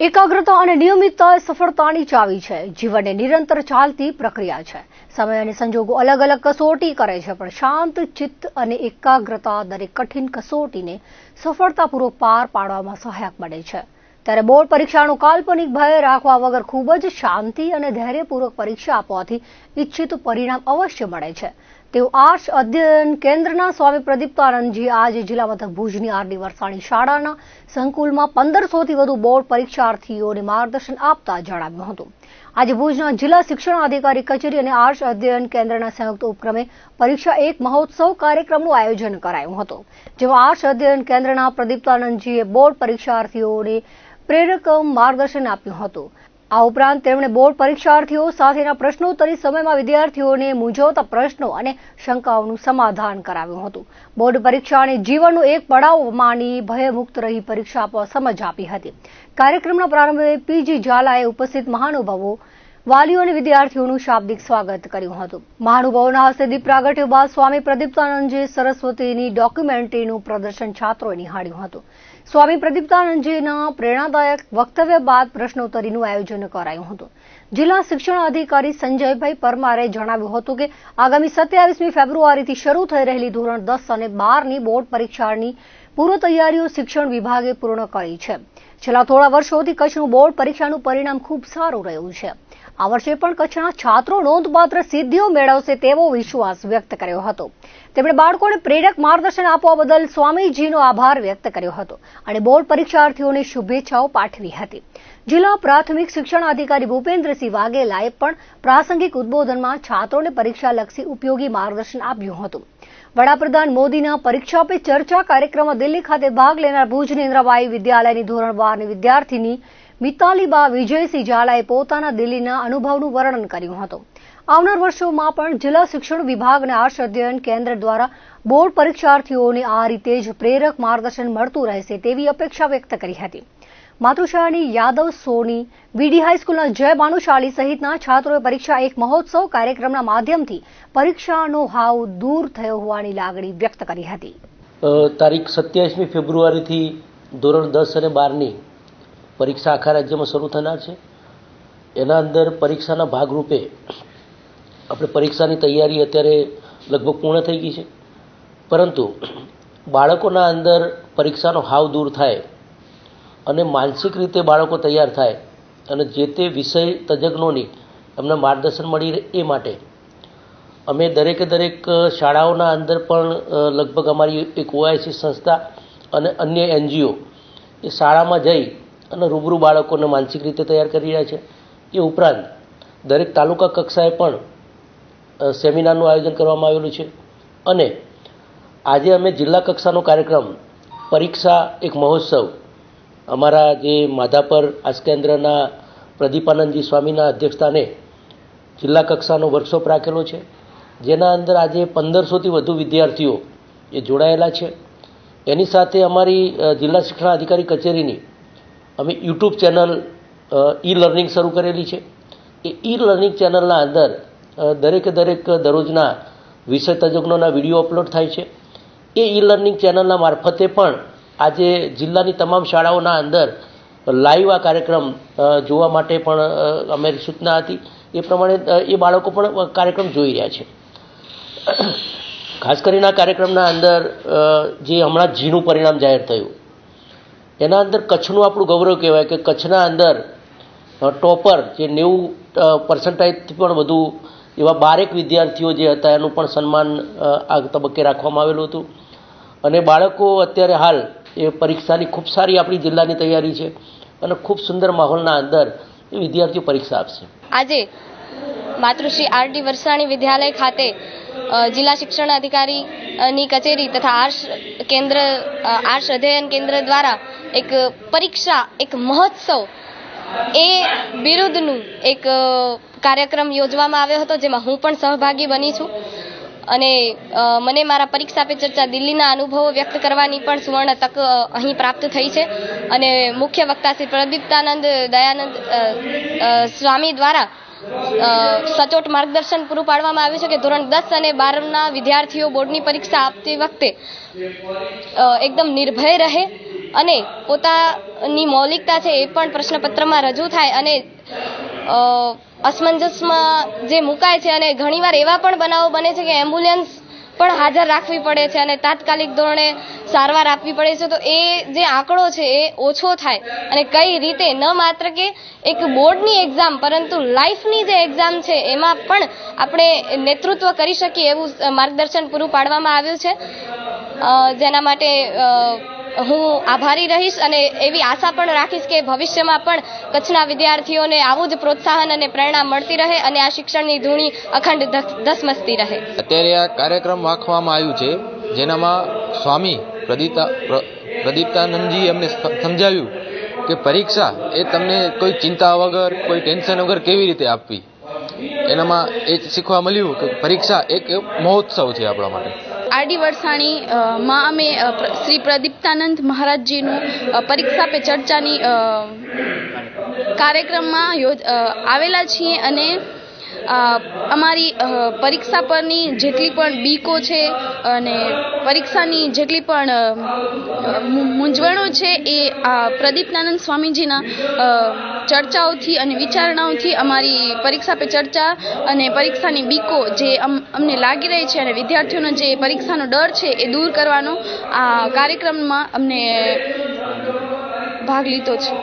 એકાગ્રતા અને નિયમિતતા એ સફળતાની ચાવી છે. જીવનને નિરંતર ચાલતી પ્રક્રિયા છે. સમય અને સંજોગો અલગ અલગ કસોટી કરે છે, પણ શાંત ચિત્ત અને એકાગ્રતા દરેક કઠિન કસોટીને સફળતાપૂર્વક પાર પાડવામાં સહાયક બને છે. ત્યારે બોર્ડ પરીક્ષાનું કાલ્પનિક ભય રાખવા વગર ખૂબ જ શાંતિ અને ધૈર્યપૂર્વક પરીક્ષા આપવાથી ઇચ્છિત પરિણામ અવશ્ય મળે છે. તેવું આર્ષ અધ્યયન કેન્દ્રના સ્વામી પ્રદીપ્તાનંદજી આજે જિલ્લા મથક ભુજની આરડી વરસાણી શાળાના સંકુલમાં પંદરસોથી વધુ બોર્ડ પરીક્ષાર્થીઓને માર્ગદર્શન આપતા જણાવ્યું હતું. આજે ભુજના જિલ્લા શિક્ષણ અધિકારી કચેરી અને આર્ષ અધ્યયન કેન્દ્રના સંયુક્ત ઉપક્રમે પરીક્ષા એક મહોત્સવ કાર્યક્રમનું આયોજન કરાયું હતું. જેમાં આર્ષ અધ્યયન કેન્દ્રના પ્રદીપ્તાનંદજીએ બોર્ડ પરીક્ષાર્થીઓને પ્રેરક માર્ગદર્શન આપ્યું હતું. આ ઉપરાંત તેમણે બોર્ડ પરીક્ષાર્થીઓ સાથેના પ્રશ્નોત્તરી સમયમાં વિદ્યાર્થીઓને મૂંઝવતા પ્રશ્નો અને શંકાઓનું સમાધાન કરાવ્યું હતું. બોર્ડ પરીક્ષાને જીવનનો એક પડાવ માની ભયમુક્ત રહી પરીક્ષા પર સમજ આપી હતી. કાર્યક્રમના પ્રારંભે પીજી ઝાલાએ ઉપસ્થિત મહાનુભાવો વાલીઓ અને વિદ્યાર્થીઓનું શાબ્દિક સ્વાગત કર્યું હતું. મહાનુભાવોના હસ્તે દીપ પ્રાગટ્ય બાદ સ્વામી પ્રદીપ્તાનંદજી સરસ્વતીની ડોક્યુમેન્ટરીનું પ્રદર્શન છાત્રોએ નિહાળ્યું હતું. સ્વામી પ્રદીપ્તાનંદજીના પ્રેરણાદાયક વક્તવ્ય બાદ પ્રશ્નોત્તરીનું આયોજન કરાયું હતું. જિલ્લા શિક્ષણ અધિકારી સંજયભાઈ પરમારે જણાવ્યું હતું કે, આગામી સત્યાવીસમી ફેબ્રુઆરીથી શરૂ થઈ રહેલી ધોરણ દસ અને બારની બોર્ડ પરીક્ષાની પૂર્વ તૈયારીઓ શિક્ષણ વિભાગે પૂર્ણ કરી છે. છેલ્લા થોડા વર્ષોથી કચ્છનું બોર્ડ પરીક્ષાનું પરિણામ ખૂબ સારું રહ્યું છે. આ વર્ષે પણ કચ્છના છાત્રો નોંધપાત્ર સિદ્ધિઓ મેળવશે તેવો વિશ્વાસ વ્યક્ત કર્યો હતો. તેમણે બાળકોને પ્રેરક માર્ગદર્શન આપવા બદલ સ્વામીજીનો આભાર વ્યક્ત કર્યો હતો અને બોર્ડ પરીક્ષાર્થીઓને શુભેચ્છાઓ પાઠવી હતી. જિલ્લા પ્રાથમિક શિક્ષણ અધિકારી ભૂપેન્દ્રસિંહ વાઘેલાએ પણ પ્રાસંગિક ઉદબોધનમાં છાત્રોને પરીક્ષાલક્ષી ઉપયોગી માર્ગદર્શન આપ્યું હતું. વડાપ્રધાન મોદીના પરીક્ષા પે ચર્ચા કાર્યક્રમમાં દિલ્હી ખાતે ભાગ લેનાર ભુજની ઇન્દ્રાબાઈ વિદ્યાલયની ધોરણ બારની વિદ્યાર્થીની મિતાલીબા વિજયસિંહ ઝાલાએ પોતાના દિલ્હીના અનુભવનું વર્ણન કર્યું હતું. આવનાર વર્ષોમાં પણ જિલ્લા શિક્ષણ વિભાગ અને આર્ષ અધ્યયન કેન્દ્ર દ્વારા બોર્ડ પરીક્ષાર્થીઓને આ રીતે જ પ્રેરક માર્ગદર્શન મળતું રહેશે તેવી અપેક્ષા વ્યક્ત કરી હતી. માતૃશાળાની યાદવ સોની, વીડી હાઈસ્કૂલના જય ભાનુશાળી સહિતના છાત્રોએ પરીક્ષા એક મહોત્સવ કાર્યક્રમના માધ્યમથી પરીક્ષાનો હાવ દૂર થયો હોવાની લાગણી વ્યક્ત કરી હતી. તારીખ સત્યાવીસમી ફેબ્રુઆરીથી ધોરણ દસ અને બારની પરીક્ષા આખા રાજ્યમાં શરૂ થનાર છે. એના અંદર પરીક્ષાના ભાગરૂપે આપણે પરીક્ષાની તૈયારી અત્યારે લગભગ પૂર્ણ થઈ ગઈ છે. પરંતુ બાળકોના અંદર પરીક્ષાનો હાવ દૂર થાય અને માનસિક રીતે બાળકો તૈયાર થાય અને જે તે વિષય તજજ્ઞોની એમને માર્ગદર્શન મળી રહે એ માટે અમે દરેકે દરેક શાળાઓના અંદર પણ લગભગ અમારી એક ઓઆઈસી સંસ્થા અને અન્ય એનજીઓ એ શાળામાં જઈ અને રૂબરૂ બાળકોને માનસિક રીતે તૈયાર કરી રહ્યા છે. એ ઉપરાંત દરેક તાલુકા કક્ષાએ પણ સેમિનારનું આયોજન કરવામાં આવેલું છે. અને આજે અમે જિલ્લા કક્ષાનો કાર્યક્રમ, પરીક્ષા એક મહોત્સવ, અમારા જે માધાપર આસ કેન્દ્રના પ્રદીપાનંદજી સ્વામીના અધ્યક્ષસ્થાને જિલ્લા કક્ષાનો વર્કશોપ રાખેલો છે. જેના અંદર આજે પંદરસોથી વધુ વિદ્યાર્થીઓ એ જોડાયેલા છે. એની સાથે અમારી જિલ્લા શિક્ષણ અધિકારી કચેરીની અમે યુટ્યુબ ચેનલ ઈ લર્નિંગ શરૂ કરેલી છે. એ ઈ લર્નિંગ ચેનલના અંદર દરેકે દરેક દરરોજના વિષય તજજ્ઞોના વીડિયો અપલોડ થાય છે. એ ઈ લર્નિંગ ચેનલના મારફતે પણ આજે જિલ્લાની તમામ શાળાઓના અંદર લાઈવ આ કાર્યક્રમ જોવા માટે પણ અમારી સૂચના હતી. એ પ્રમાણે એ બાળકો પણ કાર્યક્રમ જોઈ રહ્યા છે. ખાસ કરીને આ કાર્યક્રમના અંદર જે હમણાં ઝીણું પરિણામ જાહેર થયું. એના અંદર કચ્છનું આપણું ગૌરવ કહેવાય કે કચ્છના અંદર ટોપર જે નેવું પર્સન્ટાઇજથી પણ વધુ એવા બારેક વિદ્યાર્થીઓ જે હતા એનું પણ સન્માન આ તબક્કે રાખવામાં આવેલું હતું. અને બાળકો અત્યારે હાલ એ પરીક્ષાની ખૂબ સારી આપણી જિલ્લાની તૈયારી છે અને ખૂબ સુંદર માહોલના અંદર એ વિદ્યાર્થીઓ પરીક્ષા આપશે. આજે માતૃશ્રી આર ડી વરસાણી વિદ્યાલય ખાતે જિલ્લા શિક્ષણ અધિકારીની કચેરી તથા આર્ષ કેન્દ્ર આર્ષ અધ્યયન કેન્દ્ર દ્વારા એક પરીક્ષા, એક મહોત્સવ એ બિરુદનું એક કાર્યક્રમ યોજવામાં આવ્યો હતો, જેમાં હું પણ સહભાગી બની છું. અને મને મારા પરીક્ષા પે ચર્ચા દિલ્હીના અનુભવો વ્યક્ત કરવાની પણ સુવર્ણ તક અહીં પ્રાપ્ત થઈ છે. અને મુખ્ય વક્તા શ્રી પ્રદીપ્તાનંદ દયાનંદ સ્વામી દ્વારા સચોટ માર્ગદર્શન પૂરું પાડવામાં આવ્યું છે કે ધોરણ દસ અને બારના વિદ્યાર્થીઓ બોર્ડની પરીક્ષા આપતી વખતે એકદમ નિર્ભય રહે અને પોતાની મૌલિકતા છે એ પણ પ્રશ્નપત્રમાં રજૂ થાય અને અસમંજસમાં જે મુકાય છે અને ઘણીવાર એવા પણ બનાવો બને છે કે એમ્બ્યુલન્સ પણ હાજર રાખવી પડે છે અને તાત્કાલિક ધોરણે સારવાર આપવી પડે છે. તો એ જે આંકડો છે એ ઓછો થાય. અને કઈ રીતે? ન માત્ર કે એક બોર્ડની એક્ઝામ પરંતુ લાઈફની જે એક્ઝામ છે, એમાં પણ આપણે નેતૃત્વ કરી શકીએ એવું માર્ગદર્શન પૂરું પાડવામાં આવ્યું છે. જેના માટે હું આભારી રહીશ અને એવી આશા પણ રાખીશ કે ભવિષ્યમાં પણ કચ્છના વિદ્યાર્થીઓને આવું જ પ્રોત્સાહન અને પ્રેરણા મળતી રહે અને આ શિક્ષણની ધૂણી અખંડ ધસ- ધસમસતી રહે. અત્યારે આ કાર્યક્રમ રાખવામાં આવ્યું છે, જેનામાં સ્વામી પ્રદીતા પ્રદીપ્તાનંદજી એમને સમજાવ્યું કે પરીક્ષા એ તમને કોઈ ચિંતા વગર, કોઈ ટેન્શન વગર કેવી રીતે આપવી? એનામાં એ શીખવા મળ્યું કે પરીક્ષા એક મહોત્સવ છે આપણા માટે. આરડી વરસાણી માં અમે શ્રી પ્રદીપ્તાનંદ મહારાજજીનું પરીક્ષા પે ચર્ચાની કાર્યક્રમમાં આવેલા છીએ અને અમારી પરીક્ષા પરની જેટલી પણ બીકો છે અને પરીક્ષાની જેટલી પણ મૂંઝવણો છે એ આ પ્રદીપનાનંદ સ્વામીજીના ચર્ચાઓથી અને વિચારણાઓથી અમારી પરીક્ષા પે ચર્ચા અને પરીક્ષાની બીકો જે અમને લાગી રહી છે અને વિદ્યાર્થીઓનો જે પરીક્ષાનો ડર છે એ દૂર કરવાનો આ કાર્યક્રમમાં અમને ભાગ લીધો છે.